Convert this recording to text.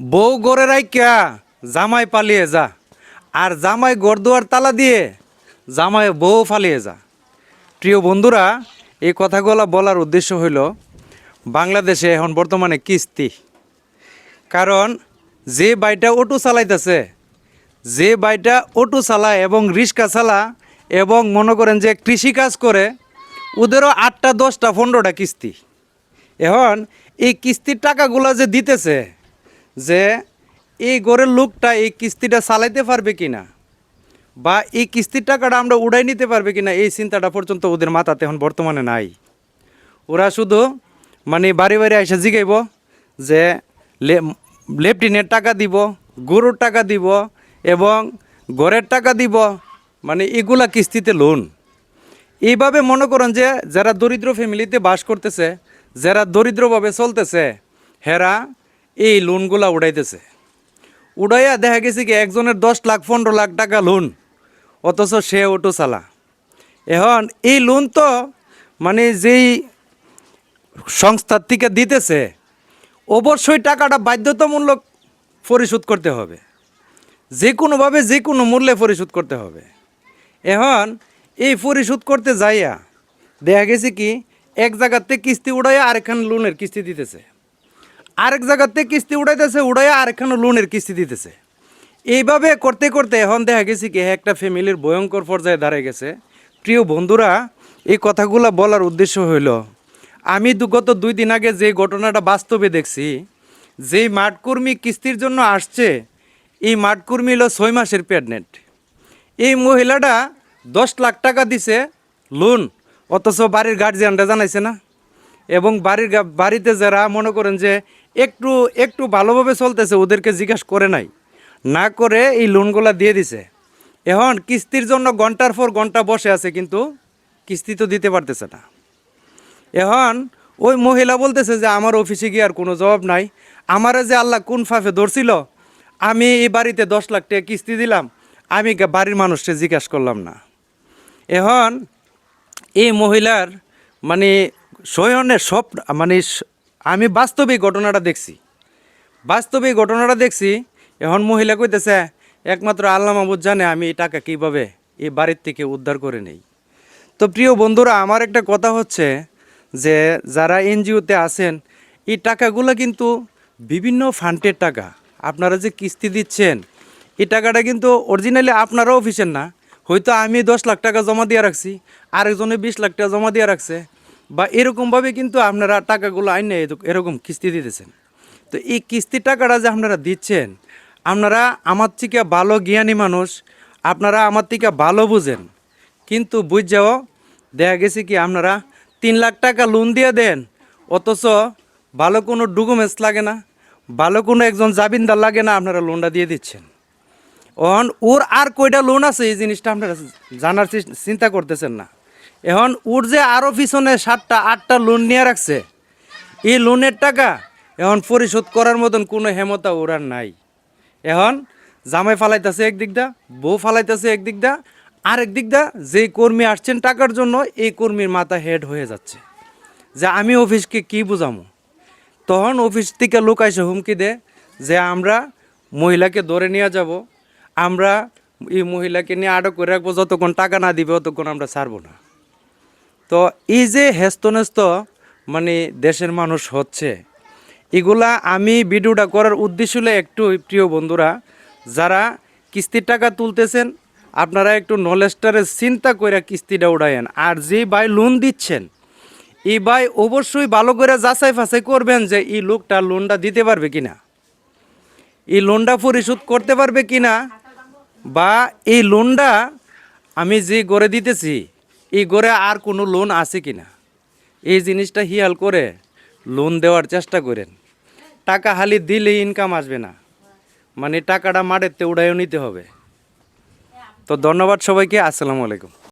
বউ গড়ে রাইকা জামাই পালিয়ে যা। আর জামাই গড়দুয়ার তালা দিয়ে জামাই বউ ফালিয়ে যা। প্রিয় বন্ধুরা, এই কথাগুলো বলার উদ্দেশ্য হইল বাংলাদেশে এখন বর্তমানে কিস্তি। কারণ যে বাইটা অটো চালাইতেছে, যে বাইটা অটো চালায় এবং রিক্সা চালা এবং মনে করেন যে কৃষি কাজ করে, ওদেরও আটটা, দশটা, পনেরোটা কিস্তি। এখন এই কিস্তির টাকাগুলো যে দিতেছে যে এই গড়ের লোকটা এই কিস্তিটা চালাইতে পারবে কি না বা এই কিস্তির টাকাটা আমরা উড়াই নিতে পারবে কিনা, এই চিন্তাটা পর্যন্ত ওদের মাথাতে এখন বর্তমানে নাই। ওরা শুধু মানে বাড়ি বাড়ি এসে জিগাইব যে লেফটিনের টাকা দিব, গরুর টাকা দিব এবং ঘরের টাকা দিব মানে এগুলা কিস্তিতে লোন। এইভাবে মনে করেন যে যারা দরিদ্র ফ্যামিলিতে বাস করতেছে, যারা দরিদ্রভাবে চলতেছে, হেরা এই লোনগুলা উড়াইতেছে। উড়াইয়া দেখা গেছে কি একজনের দশ লাখ, পনেরো লাখ টাকা লোন, অথচ সে অটো চালা এখন এই লোন তো মানে যেই সংস্থার থেকে দিতেছে, অবশ্যই টাকাটা বাধ্যতামূলক পরিশোধ করতে হবে। যে কোনোভাবে যে কোনো মূল্যে পরিশোধ করতে হবে। এখন এই পরিশোধ করতে যাইয়া দেখা গেছে কি এক জায়গাতে কিস্তি উড়াইয়া আরেকখানে লোনের কিস্তি দিতেছে। আরেক জায়গাতে কিস্তি উড়াইতেছে, উড়াইয়া আরেকখানে লোনের কিস্তি দিতেছে। এইভাবে করতে করতে এখন দেখা গেছে কি একটা ফ্যামিলির ভয়ঙ্কর পর্যায়ে দাঁড়ায় গেছে। প্রিয় বন্ধুরা, এই কথাগুলো বলার উদ্দেশ্য হইল, আমি গত দুই দিন আগে যে ঘটনাটা বাস্তবে দেখছি, যেই মাঠকর্মী কিস্তির জন্য আসছে, এই মাঠকর্মী হলো ছয় মাসের প্রেগনেন্ট। এই মহিলাটা দশ লাখ টাকা দিছে লোন, অথচ বাড়ির গার্জিয়ানরা জানাইছে না। এবং বাড়ির বাড়িতে যারা মনে করেন যে একটু একটু ভালোভাবে চলতেছে, ওদেরকে জিজ্ঞাসা করে নাই। না করে এই লোনগুলা দিয়ে দিছে। এখন কিস্তির জন্য ঘণ্টার পর ঘণ্টা বসে আছে, কিন্তু কিস্তি তো দিতে পারতেছে না। এখন ওই মহিলা বলতেছে যে, আমার অফিসে গিয়ে আর কোনো জবাব নাই। আমারে যে আল্লাহ কোন ফাফে ধরছিল, আমি এই বাড়িতে দশ লাখ টাকা কিস্তি দিলাম, আমি বাড়ির মানুষকে জিজ্ঞাসা করলাম না। এখন এই মহিলার মানে সয়নের সব মানে আমি বাস্তবে ঘটনাটা দেখছি। বাস্তবে ঘটনাটা দেখছি, এখন মহিলা কইতেছে, একমাত্র আল্লাহ মাহবুদ জানে আমি এই টাকা কীভাবে এই বাড়ির থেকে উদ্ধার করে নেই। তো প্রিয় বন্ধুরা, আমার একটা কথা হচ্ছে যে, যারা এনজিওতে আছেন, এই টাকাগুলো কিন্তু বিভিন্ন ফান্ডের টাকা। আপনারা যে কিস্তি দিচ্ছেন, এই টাকাটা কিন্তু অরিজিনালি আপনারা অফিসের না। হয়তো আমি দশ লাখ টাকা জমা দিয়ে রাখছি আরেকজনে বিশ লাখ টাকা জমা দিয়ে রাখছে। বা এরকমভাবে কিন্তু আপনারা টাকাগুলো আইনে এরকম কিস্তি দিতেছেন। তো এই কিস্তির টাকাটা যে আপনারা দিচ্ছেন, আপনারা আমার থেকে ভালো জ্ঞানী মানুষ, আপনারা আমার থেকে ভালো বুঝেন। কিন্তু বুঝ যাও দেখা গেছে কি আপনারা তিন লাখ টাকা লোন দিয়ে দেন, অথচ ভালো কোনো ডকুমেন্টস লাগে না, ভালো কোনো একজন জামিনদার লাগে না আপনারা লোনটা দিয়ে দিচ্ছেন। এখন ওর আর কয়টা লোন আছে এই জিনিসটা আপনারা জানার চিন্তা করতেছেন না। এখন ওর যে আরও পিছনে সাতটা, আটটা লোন নিয়ে রাখছে, এই লোনের টাকা এখন পরিশোধ করার মতন কোনো হেমতা ওর আর নাই। এখন জামাই ফালাইতেছে একদিক দা বউ ফালাইতেছে একদিক দা আর একদিক দা যেই কর্মী আসছেন টাকার জন্য, এই কর্মীর মাথা হেড হয়ে যাচ্ছে। যে আমি অফিসকে কি বুঝামো? তখন অফিস থেকে লোক এসে হুমকি দে যে আমরা মহিলাকে ধরে নিয়ে যাব, আমরা এই মহিলাকে নিয়ে আটক করে রাখব, যতক্ষণ টাকা না দিবে, ততক্ষণ আমরা ছাড়বো না। তো এই যে হেস্তনেস্ত মানে দেশের মানুষ হচ্ছে, এগুলা আমি ভিডিওটা করার উদ্দেশ্য হলো একটু প্রিয় বন্ধুরা, যারা কিস্তির টাকা তুলতেছেন, আপনারা একটু নলেজটারে চিন্তা করে কিস্তিটা উড়ায়েন। আর যে ভাই লোন দিচ্ছেন, এই ভাই অবশ্যই ভালো করে যাচাই ফাঁচাই করবেন যে এই লোকটা লোনটা দিতে পারবে কিনা। এই লোনটা পরিশোধ করতে পারবে কিনা, বা এই লোনটা আমি যে গড়ে দিতেছি এই গড়ে আর কোনো লোন আছে কি না এই জিনিসটা হিয়াল করে লোন দেওয়ার চেষ্টা করেন। টাকা হালি দিলে ইনকাম আসবে না। মানে টাকাটা মারেতে উড়াইও নিতে হবে। তো ধন্যবাদ সবাইকে, আসসালামু আলাইকুম।